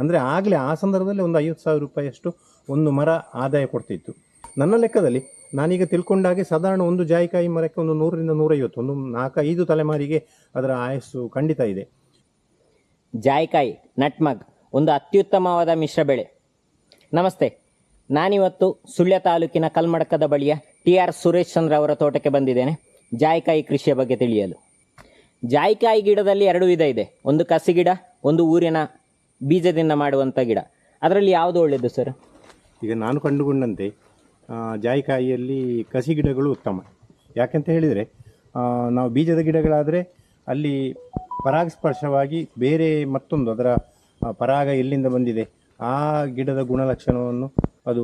ಅಂದರೆ ಆಗಲೇ ಆ ಸಂದರ್ಭದಲ್ಲಿ ಒಂದು ಐವತ್ತು ಸಾವಿರ ರೂಪಾಯಿಯಷ್ಟು ಒಂದು ಮರ ಆದಾಯ ಕೊಡ್ತಿತ್ತು. ನನ್ನ ಲೆಕ್ಕದಲ್ಲಿ ನಾನೀಗ ತಿಳ್ಕೊಂಡಾಗೆ ಸಾಧಾರಣ ಒಂದು ಜಾಯಿಕಾಯಿ ಮರಕ್ಕೆ ಒಂದು ನೂರರಿಂದ ನೂರೈವತ್ತು, ಒಂದು ನಾಲ್ಕೈದು ತಲೆಮಾರಿಗೆ ಅದರ ಆಯಸ್ಸು ಖಂಡಿತ ಇದೆ. ಜಾಯಿಕಾಯಿ, ನಟ್ಮಗ್, ಒಂದು ಅತ್ಯುತ್ತಮವಾದ ಮಿಶ್ರ ಬೆಳೆ. ನಮಸ್ತೆ, ನಾನಿವತ್ತು ಸುಳ್ಯ ತಾಲೂಕಿನ ಕಲ್ಮಡಕದ ಬಳಿಯ ಟಿ ಆರ್ ಸುರೇಶ್ ಚಂದ್ರ ಅವರ ತೋಟಕ್ಕೆ ಬಂದಿದ್ದೇನೆ. ಜಾಯಿಕಾಯಿ ಕೃಷಿಯ ಬಗ್ಗೆ ತಿಳಿಯಲು. ಜಾಯಿಕಾಯಿ ಗಿಡದಲ್ಲಿ ಎರಡು ವಿಧ ಇದೆ. ಒಂದು ಕಸಿ ಗಿಡ, ಒಂದು ಊರಿನ ಬೀಜದಿಂದ ಮಾಡುವಂಥ ಗಿಡ. ಅದರಲ್ಲಿ ಯಾವುದು ಒಳ್ಳೆಯದು ಸರ್ ಈಗ ನಾನು ಕಂಡುಕೊಂಡಂತೆ ಜಾಯಿಕಾಯಿಯಲ್ಲಿ ಕಸಿ ಗಿಡಗಳು ಉತ್ತಮ. ಯಾಕೆಂತ ಹೇಳಿದರೆ ನಾವು ಬೀಜದ ಗಿಡಗಳಾದರೆ ಅಲ್ಲಿ ಪರಾಗಸ್ಪರ್ಶವಾಗಿ ಬೇರೆ ಮತ್ತೊಂದು ಅದರ ಪರಾಗ ಎಲ್ಲಿಂದ ಬಂದಿದೆ, ಆ ಗಿಡದ ಗುಣಲಕ್ಷಣವನ್ನು ಅದು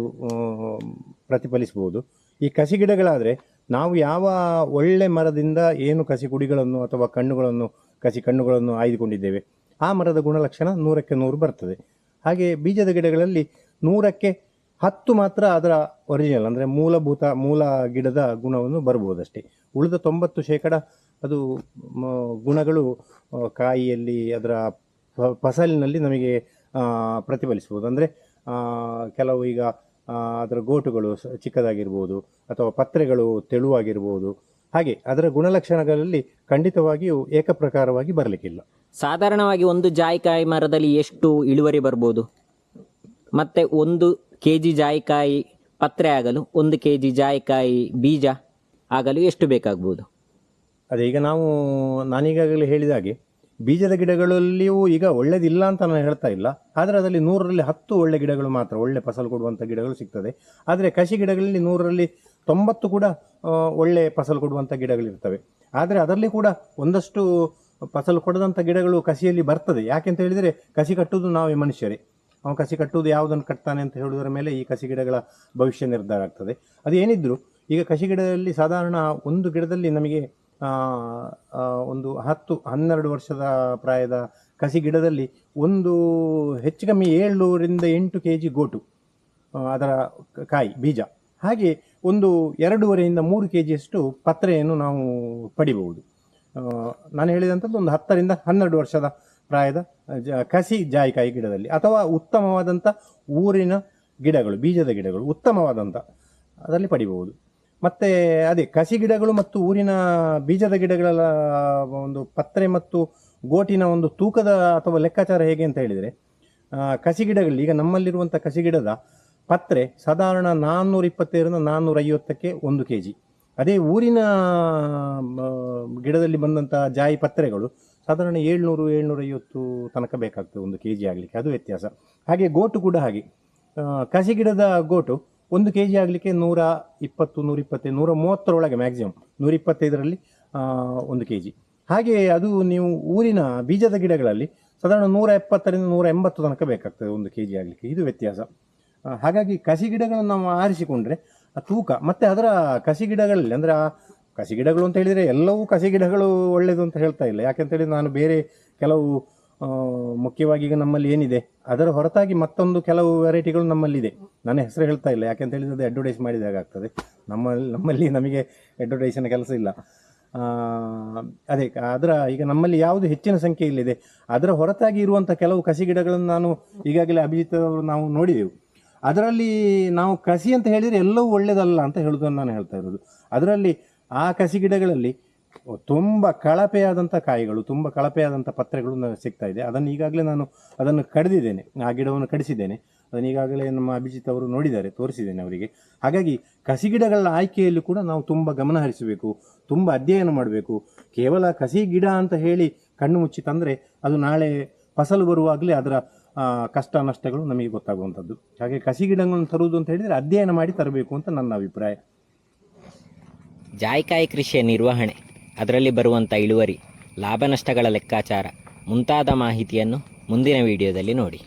ಪ್ರತಿಫಲಿಸ್ಬೋದು ಈ ಕಸಿ ಗಿಡಗಳಾದರೆ ನಾವು ಯಾವ ಒಳ್ಳೆ ಮರದಿಂದ ಏನು ಕಸಿ ಕುಡಿಗಳನ್ನು ಅಥವಾ ಕಣ್ಣುಗಳನ್ನು, ಕಸಿ ಕಣ್ಣುಗಳನ್ನು ಆಯ್ದುಕೊಂಡಿದ್ದೇವೆ ಆ ಮರದ ಗುಣಲಕ್ಷಣ ನೂರಕ್ಕೆ ನೂರು ಬರ್ತದೆ. ಹಾಗೆ ಬೀಜದ ಗಿಡಗಳಲ್ಲಿ ನೂರಕ್ಕೆ ಹತ್ತು ಮಾತ್ರ ಅದರ ಒರಿಜಿನಲ್ ಅಂದರೆ ಮೂಲಭೂತ, ಮೂಲ ಗಿಡದ ಗುಣವನ್ನು ಬರ್ಬೋದಷ್ಟೇ. ಉಳಿದ ತೊಂಬತ್ತು ಶೇಕಡ ಅದು ಗುಣಗಳು ಕಾಯಿಯಲ್ಲಿ, ಅದರ ಫಸಲಿನಲ್ಲಿ ನಮಗೆ ಪ್ರತಿಫಲಿಸ್ಬೋದು ಅಂದರೆ ಕೆಲವು ಈಗ ಅದರ ಗೋಟುಗಳು ಚಿಕ್ಕದಾಗಿರ್ಬೋದು, ಅಥವಾ ಪತ್ರೆಗಳು ತೆಳುವಾಗಿರ್ಬೋದು. ಹಾಗೆ ಅದರ ಗುಣಲಕ್ಷಣಗಳಲ್ಲಿ ಖಂಡಿತವಾಗಿಯೂ ಏಕಪ್ರಕಾರವಾಗಿ ಬರಲಿಕ್ಕಿಲ್ಲ. ಸಾಧಾರಣವಾಗಿ ಒಂದು ಜಾಯಿಕಾಯಿ ಮರದಲ್ಲಿ ಎಷ್ಟು ಇಳುವರಿ ಬರ್ಬೋದು? ಮತ್ತು ಒಂದು ಕೆ ಜಿ ಜಾಯಿಕಾಯಿ ಪತ್ರೆ ಆಗಲು, ಒಂದು ಕೆ ಜಿ ಜಾಯಿಕಾಯಿ ಬೀಜ ಆಗಲು ಎಷ್ಟು ಬೇಕಾಗ್ಬೋದು? ಅದೇ, ಈಗ ನಾವು, ನಾನೀಗಾಗಲೇ ಹೇಳಿದ ಹಾಗೆ, ಬೀಜದ ಗಿಡಗಳಲ್ಲಿಯೂ ಈಗ ಒಳ್ಳೇದಿಲ್ಲ ಅಂತ ನಾನು ಹೇಳ್ತಾ ಇಲ್ಲ. ಆದರೆ ಅದರಲ್ಲಿ ನೂರರಲ್ಲಿ ಹತ್ತು ಒಳ್ಳೆ ಗಿಡಗಳು ಮಾತ್ರ, ಒಳ್ಳೆ ಫಸಲು ಕೊಡುವಂಥ ಗಿಡಗಳು ಸಿಗ್ತದೆ. ಆದರೆ ಕಸಿ ಗಿಡಗಳಲ್ಲಿ ನೂರರಲ್ಲಿ ತೊಂಬತ್ತು ಕೂಡ ಒಳ್ಳೆ ಫಸಲು ಕೊಡುವಂಥ ಗಿಡಗಳಿರ್ತವೆ. ಆದರೆ ಅದರಲ್ಲಿ ಕೂಡ ಒಂದಷ್ಟು ಫಸಲು ಕೊಡದಂಥ ಗಿಡಗಳು ಕಸಿಯಲ್ಲಿ ಬರ್ತದೆ. ಯಾಕೆಂತ ಹೇಳಿದರೆ ಕಸಿ ಕಟ್ಟುವುದು ನಾವೇ ಮನುಷ್ಯರೇ. ಅವನು ಕಸಿ ಕಟ್ಟುವುದು ಯಾವುದನ್ನು ಕಟ್ತಾನೆ ಅಂತ ಹೇಳುವುದರ ಮೇಲೆ ಈ ಕಸಿ ಗಿಡಗಳ ಭವಿಷ್ಯ ನಿರ್ಧಾರ ಆಗ್ತದೆ. ಅದು ಏನಿದ್ರು ಈಗ ಕಸಿ ಗಿಡದಲ್ಲಿ ಸಾಧಾರಣ ಒಂದು ಗಿಡದಲ್ಲಿ ನಮಗೆ ಒಂದು ಹತ್ತು, ಹನ್ನೆರಡು ವರ್ಷದ ಪ್ರಾಯದ ಕಸಿ ಗಿಡದಲ್ಲಿ ಒಂದು ಹೆಚ್ಚು ಕಮ್ಮಿ ಏಳ್ನೂರಿಂದ ಎಂಟು ಕೆ ಜಿ ಗೋಟು ಅದರ ಕಾಯಿ, ಬೀಜ. ಹಾಗೆ ಒಂದು ಎರಡೂವರೆಯಿಂದ ಮೂರು ಕೆ ಜಿಯಷ್ಟು ಪತ್ರೆಯನ್ನು ನಾವು ಪಡಿಬಹುದು. ನಾನು ಹೇಳಿದಂಥದ್ದು ಒಂದು ಹತ್ತರಿಂದ ಹನ್ನೆರಡು ವರ್ಷದ ಪ್ರಾಯದ, ಜ, ಕಸಿ ಜಾಯಿಕಾಯಿ ಗಿಡದಲ್ಲಿ, ಅಥವಾ ಉತ್ತಮವಾದಂಥ ಊರಿನ ಗಿಡಗಳು, ಬೀಜದ ಗಿಡಗಳು, ಉತ್ತಮವಾದಂಥ ಅದರಲ್ಲಿ ಪಡಿಬಹುದು. ಮತ್ತು ಅದೇ ಕಸಿ ಗಿಡಗಳು ಮತ್ತು ಊರಿನ ಬೀಜದ ಗಿಡಗಳ ಒಂದು ಪತ್ರೆ ಮತ್ತು ಗೋಟಿನ ಒಂದು ತೂಕದ ಅಥವಾ ಲೆಕ್ಕಾಚಾರ ಹೇಗೆ ಅಂತ ಹೇಳಿದರೆ ಕಸಿ ಗಿಡಗಳಲ್ಲಿ, ಈಗ ನಮ್ಮಲ್ಲಿರುವಂಥ ಕಸಿ ಗಿಡದ ಪತ್ರೆ ಸಾಧಾರಣ ನಾನ್ನೂರ ಇಪ್ಪತ್ತೈದರಿಂದ ನಾನ್ನೂರ ಐವತ್ತಕ್ಕೆ ಒಂದು ಕೆ ಜಿ ಅದೇ ಊರಿನ ಗಿಡದಲ್ಲಿ ಬಂದಂಥ ಜಾಯಿ ಪತ್ರೆಗಳು ಸಾಧಾರಣ ಏಳ್ನೂರು ಏಳ್ನೂರ ಐವತ್ತು ತನಕ ಬೇಕಾಗ್ತದೆ ಒಂದು ಕೆ ಜಿ ಆಗಲಿಕ್ಕೆ. ಅದು ವ್ಯತ್ಯಾಸ. ಹಾಗೆ ಗೋಟು ಕೂಡ ಹಾಗೆ. ಕಸಿ ಗಿಡದ ಗೋಟು ಒಂದು ಕೆ ಜಿ ಆಗಲಿಕ್ಕೆ ನೂರ ಇಪ್ಪತ್ತು, ನೂರ ಇಪ್ಪತ್ತೈದು, ನೂರ ಮೂವತ್ತರೊಳಗೆ ಮ್ಯಾಕ್ಸಿಮಮ್ ನೂರ ಇಪ್ಪತ್ತೈದರಲ್ಲಿ ಒಂದು ಕೆ ಜಿ ಹಾಗೆ ಅದು ನೀವು ಊರಿನ ಬೀಜದ ಗಿಡಗಳಲ್ಲಿ ಸಾಧಾರಣ ನೂರ ಎಪ್ಪತ್ತರಿಂದ ನೂರ ಎಂಬತ್ತು ತನಕ ಬೇಕಾಗ್ತದೆ ಒಂದು ಕೆ ಜಿ ಆಗಲಿಕ್ಕೆ. ಇದು ವ್ಯತ್ಯಾಸ. ಹಾಗಾಗಿ ಕಸಿ ಗಿಡಗಳನ್ನು ನಾವು ಆರಿಸಿಕೊಂಡ್ರೆ ತೂಕ, ಮತ್ತು ಅದರ ಕಸಿ ಗಿಡಗಳಲ್ಲಿ ಅಂದರೆ ಆ ಕಸಿ ಗಿಡಗಳು ಅಂತ ಹೇಳಿದರೆ ಎಲ್ಲವೂ ಕಸಿ ಗಿಡಗಳು ಒಳ್ಳೆಯದು ಅಂತ ಹೇಳ್ತಾ ಇಲ್ಲ. ಯಾಕೆಂಥೇಳಿ ನಾನು ಬೇರೆ ಕೆಲವು ಮುಖ್ಯವಾಗಿ ಈಗ ನಮ್ಮಲ್ಲಿ ಏನಿದೆ, ಅದರ ಹೊರತಾಗಿ ಮತ್ತೊಂದು ಕೆಲವು ವೆರೈಟಿಗಳು ನಮ್ಮಲ್ಲಿದೆ. ನಾನು ಹೆಸರು ಹೇಳ್ತಾ ಇಲ್ಲ. ಯಾಕೆಂತ ಹೇಳಿದ್ರೆ ಅದು ಅಡ್ವರ್ಟೈಸ್ ಮಾಡಿದಾಗ ಆಗ್ತದೆ. ನಮ್ಮಲ್ಲಿ ನಮ್ಮಲ್ಲಿ ನಮಗೆ ಅಡ್ವರ್ಟೈಸಿನ ಕೆಲಸ ಇಲ್ಲ. ಅದೇ, ಅದರ, ಈಗ ನಮ್ಮಲ್ಲಿ ಯಾವುದು ಹೆಚ್ಚಿನ ಸಂಖ್ಯೆಯಲ್ಲಿದೆ, ಅದರ ಹೊರತಾಗಿ ಇರುವಂಥ ಕೆಲವು ಕಸಿ ಗಿಡಗಳನ್ನು ನಾನು ಈಗಾಗಲೇ ಅಭಿಜಿತ್ ಅವರು ನಾವು ನೋಡಿದೆವು. ಅದರಲ್ಲಿ ನಾವು ಕಸಿ ಅಂತ ಹೇಳಿದರೆ ಎಲ್ಲವೂ ಒಳ್ಳೆಯದಲ್ಲ ಅಂತ ಹೇಳೋದನ್ನು ನಾನು ಹೇಳ್ತಾ ಇರೋದು. ಅದರಲ್ಲಿ ಆ ಕಸಿ ಗಿಡಗಳಲ್ಲಿ ತುಂಬ ಕಳಪೆಯಾದಂಥ ಕಾಯಿಗಳು, ತುಂಬ ಕಳಪೆಯಾದಂಥ ಪತ್ರೆಗಳು ನನಗೆ ಸಿಗ್ತಾ ಇದೆ. ಅದನ್ನು ಈಗಾಗಲೇ ನಾನು ಅದನ್ನು ಕಡಿದಿದ್ದೇನೆ. ಆ ಗಿಡವನ್ನು ಕಡಿಸಿದ್ದೇನೆ. ಅದನ್ನು ಈಗಾಗಲೇ ನಮ್ಮ ಅಭಿಜಿತ್ ಅವರು ನೋಡಿದ್ದಾರೆ, ತೋರಿಸಿದ್ದೇನೆ ಅವರಿಗೆ. ಹಾಗಾಗಿ ಕಸಿ ಗಿಡಗಳ ಆಯ್ಕೆಯಲ್ಲಿ ಕೂಡ ನಾವು ತುಂಬ ಗಮನ ಹರಿಸಬೇಕು, ತುಂಬ ಅಧ್ಯಯನ ಮಾಡಬೇಕು. ಕೇವಲ ಕಸಿ ಗಿಡ ಅಂತ ಹೇಳಿ ಕಣ್ಣು ಮುಚ್ಚಿ ತಂದರೆ ಅದು ನಾಳೆ ಫಸಲು ಬರುವಾಗಲೇ ಅದರ ಕಷ್ಟ ನಷ್ಟಗಳು ನಮಗೆ ಗೊತ್ತಾಗುವಂಥದ್ದು. ಹಾಗೆ ಕಸಿ ಗಿಡಗಳನ್ನು ತರುವುದು ಅಂತ ಹೇಳಿದರೆ ಅಧ್ಯಯನ ಮಾಡಿ ತರಬೇಕು ಅಂತ ನನ್ನ ಅಭಿಪ್ರಾಯ. ಜಾಯಿಕಾಯಿ ಕೃಷಿಯ ನಿರ್ವಹಣೆ, ಅದರಲ್ಲಿ ಬರುವಂಥ ಇಳುವರಿ, ಲಾಭ ನಷ್ಟಗಳ ಲೆಕ್ಕಾಚಾರ ಮುಂತಾದ ಮಾಹಿತಿಯನ್ನು ಮುಂದಿನ ವಿಡಿಯೋದಲ್ಲಿ ನೋಡಿ.